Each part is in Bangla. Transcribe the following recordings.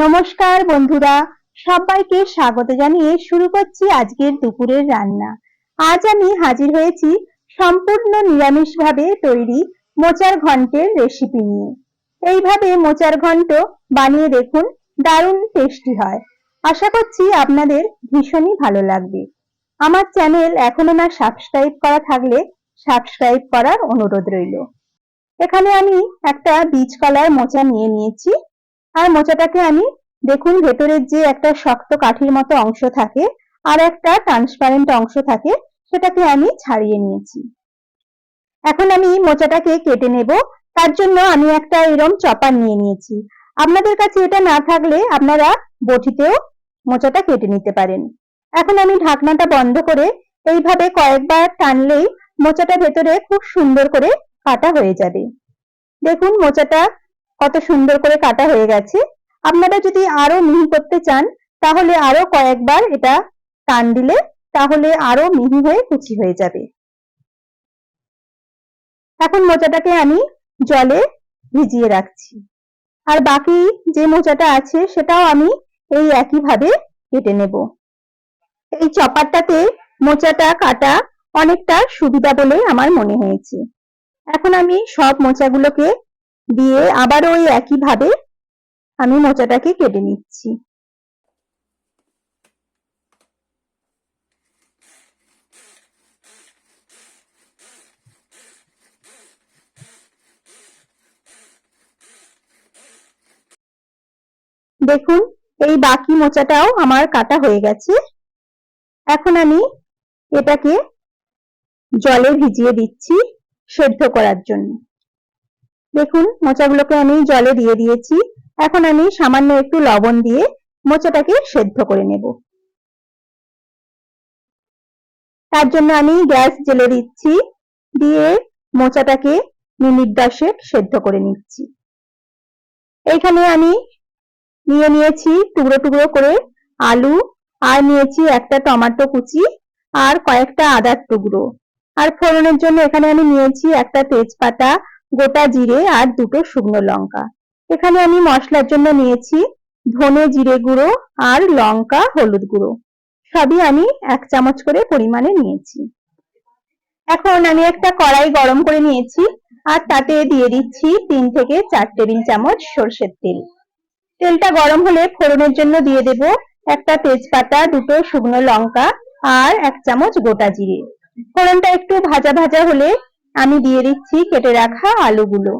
নমস্কার বন্ধুরা, সবাইকে স্বাগত জানিয়ে শুরু করছি আজকের দুপুরের রান্না। আজ আমি হাজির হয়েছি সম্পূর্ণ নিরামিষভাবে তৈরি মোচার ঘন্টের রেসিপি নিয়ে। এইভাবে মোচার ঘন্ট বানিয়ে দেখুন, দারুণ টেস্টি হয়। আশা করছি আপনাদের ভীষণই ভালো লাগবে। আমার চ্যানেল এখনও না সাবস্ক্রাইব করা থাকলে সাবস্ক্রাইব করার অনুরোধ রইল। এখানে আমি একটা বীজ কলার মোচা নিয়ে নিয়েছি। আর মোচাটাকে আমি, দেখুন, ভেতরের যে একটা শক্ত কাঠির মতো অংশ থাকে আর একটা ট্রান্সপারেন্ট অংশ থাকে, সেটাকে আমি ছাড়িয়ে নিয়েছি। এখন আমি মোচাটাকে কেটে নেব। তার জন্য আমি একটা এরম চপার নিয়ে নিয়েছি। আপনাদের কাছে এটা না থাকলে আপনারা বটিতেও মোচাটা কেটে নিতে পারেন। এখন আমি ঢাকনাটা বন্ধ করে এইভাবে কয়েকবার টানলেই মোচাটা ভেতরে খুব সুন্দর করে কাটা হয়ে যাবে। দেখুন, মোচাটা কত সুন্দর করে কাটা হয়ে গেছে। আপনারা যদি আরও মিহি করতে চান, তাহলে আরও কয়েকবার এটা টান দিলে তাহলে আরও মিহি হয়ে কুচি হয়ে যাবে। এখন মোচাটাকে আমি জলে ভিজিয়ে রাখছি। আর বাকি যে মোচাটা আছে, সেটাও আমি এই একইভাবে কেটে নেব। এই চপারটাতে মোচাটা কাটা অনেকটা সুবিধা বলে আমার মনে হয়েছে। এখন আমি সব মোচাগুলোকে দিয়ে আবার ওই একইভাবে আমি মোচাটাকে কেটে নিচ্ছি। দেখুন, এই বাকি মোচাটাও আমার কাটা হয়ে গেছে। এখন আমি এটাকে জলে ভিজিয়ে দিচ্ছি সেদ্ধ করার জন্য। দেখুন মোচাগুলোকে আমি জলে দিয়ে দিয়েছি। এখন আমি সামান্য একটু লবণ দিয়ে মোচাটাকে সেদ্ধ করে নেব। তার জন্য আমি গ্যাস জেলে দিচ্ছি, দিয়ে মোচাটাকে মিনিট দশেক সেদ্ধ করে নিচ্ছি। এইখানে আমি নিয়ে নিয়েছি টুকরো টুকরো করে আলু, আর নিয়েছি একটা টমেটো কুচি, আর কয়েকটা আদার টুকরো। আর ফোড়নের জন্য এখানে আমি নিয়েছি একটা তেজপাতা গোটা জিরে আর দুটো শুকনো লঙ্কা। এখানে আমি মশলার জন্য নিয়েছি ধনে জিরে গুঁড়ো আর লঙ্কা হলুদ গুঁড়ো। সবই আমি এক চামচ করে পরিমাণে নিয়েছি। এখন আমি একটা কড়াই গরম করে নিয়েছি আর তাতে দিয়ে দিচ্ছি তিন থেকে চার টেবিল চামচ সর্ষের তেল। তেলটা গরম হলে ফোড়নের জন্য দিয়ে দেব একটা তেজপাতা, দুটো শুকনো লঙ্কা আর এক চামচ গোটা জিরে। ফোড়নটা একটু ভাজা ভাজা হলে আমি দিয়ে দিচ্ছি কেটে রাখা আলুগুলো।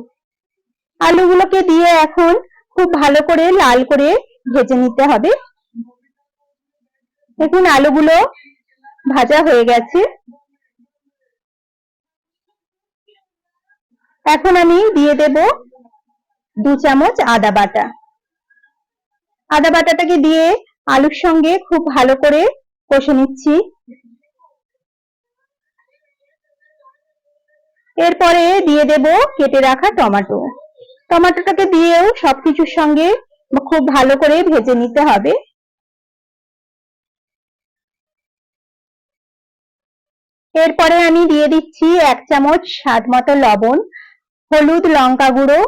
আলুগুলোকে দিয়ে এখন খুব ভালো করে লাল করে ভেজে নিতে হবে। দেখুন আলুগুলো ভাজা হয়ে গেছে। এখন আমি দিয়ে দেব দু চামচ আদা বাটা। আদা বাটাটাকে দিয়ে আলুর সঙ্গে খুব ভালো করে কষে নিচ্ছি। এরপরে দিয়ে দেব কেটে রাখা টমেটো। টমেটোটাকে দিয়েও সবকিছুর সঙ্গে খুব ভালো করে ভেজে নিতে হবে। এরপরে আমি দিয়ে দিচ্ছি এক চামচ স্বাদ মতো লবণ, হলুদ লঙ্কা গুঁড়ো,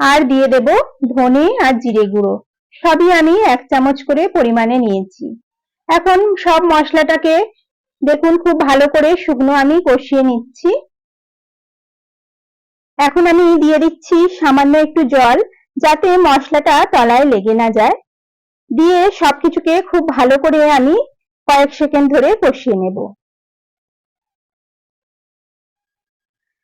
আর দিয়ে দেব ধনে আর জিরে গুঁড়ো। সবই আমি এক চামচ করে পরিমাণে নিয়েছি। এখন সব মশলাটাকে দেখুন, খুব ভালো করে শুকনো আমি কষিয়ে নিচ্ছি। এখন আমি দিয়ে দিচ্ছি সামান্য একটু জল, যাতে মশলাটা তলায় লেগে না যায়। দিয়ে সবকিছুকে খুব ভালো করে আমি কয়েক সেকেন্ড ধরে কষিয়ে নেব।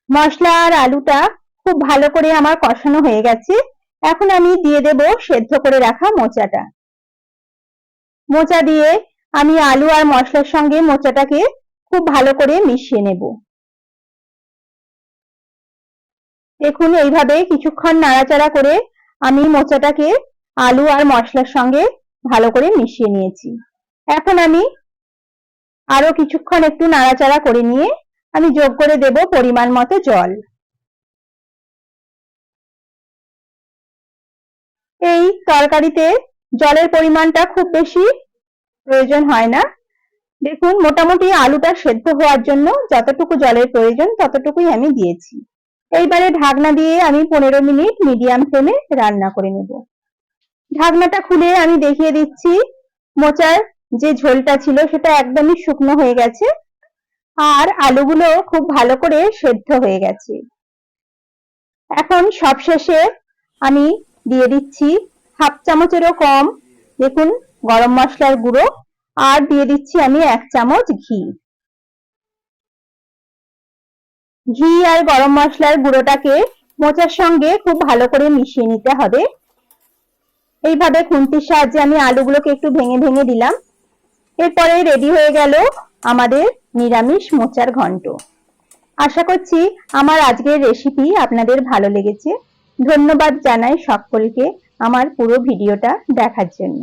মশলা আর আলুটা খুব ভালো করে আমার কষানো হয়ে গেছে। এখন আমি দিয়ে দেব সেদ্ধ করে রাখা মোচাটা। মোচা দিয়ে আমি আলু আর মশলার সঙ্গে মোচাটাকে খুব ভালো করে মিশিয়ে নেব। দেখুন, এইভাবে কিছুক্ষণ নাড়াচাড়া করে আমি মোচাটাকে আলু আর মশলার সঙ্গে ভালো করে মিশিয়ে নিয়েছি। এখন আমি আরও কিছুক্ষণ একটু নাড়াচাড়া করে নিয়ে আমি যোগ করে দেব পরিমাণ মতো জল। এই তরকারিতে জলের পরিমাণটা খুব বেশি প্রয়োজন হয় না। দেখুন, মোটামুটি আলুটা সেদ্ধ হওয়ার জন্য যতটুকু জলের প্রয়োজন ততটুকুই আমি দিয়েছি। এইবারে ঢাকনা দিয়ে আমি পনেরো মিনিট মিডিয়াম ফ্লেমে রান্না করে নেব। ঢাকনাটা খুলে আমি দেখিয়ে দিচ্ছি, মোচার যে ঝোলটা ছিল সেটা একদমই শুকনো হয়ে গেছে আর আলুগুলো খুব ভালো করে সেদ্ধ হয়ে গেছে। এখন সবশেষে আমি দিয়ে দিচ্ছি হাফ চামচেরও কম, দেখুন গরম মশলার গুঁড়ো আর দিয়ে দিচ্ছি আমি এক চামচ ঘি। ঘি আর গরম মশলার গুঁড়োটাকে মোচার সঙ্গে খুব ভালো করে মিশিয়ে নিতে হবে। এইভাবে খুন্তির সাহায্যে আমি আলুগুলোকে একটু ভেঙে ভেঙে দিলাম। এরপরে রেডি হয়ে গেল আমাদের নিরামিষ মোচার ঘন্ট। আশা করছি আমার আজকের রেসিপি আপনাদের ভালো লেগেছে। ধন্যবাদ জানাই সকলকে আমার পুরো ভিডিওটা দেখার জন্য।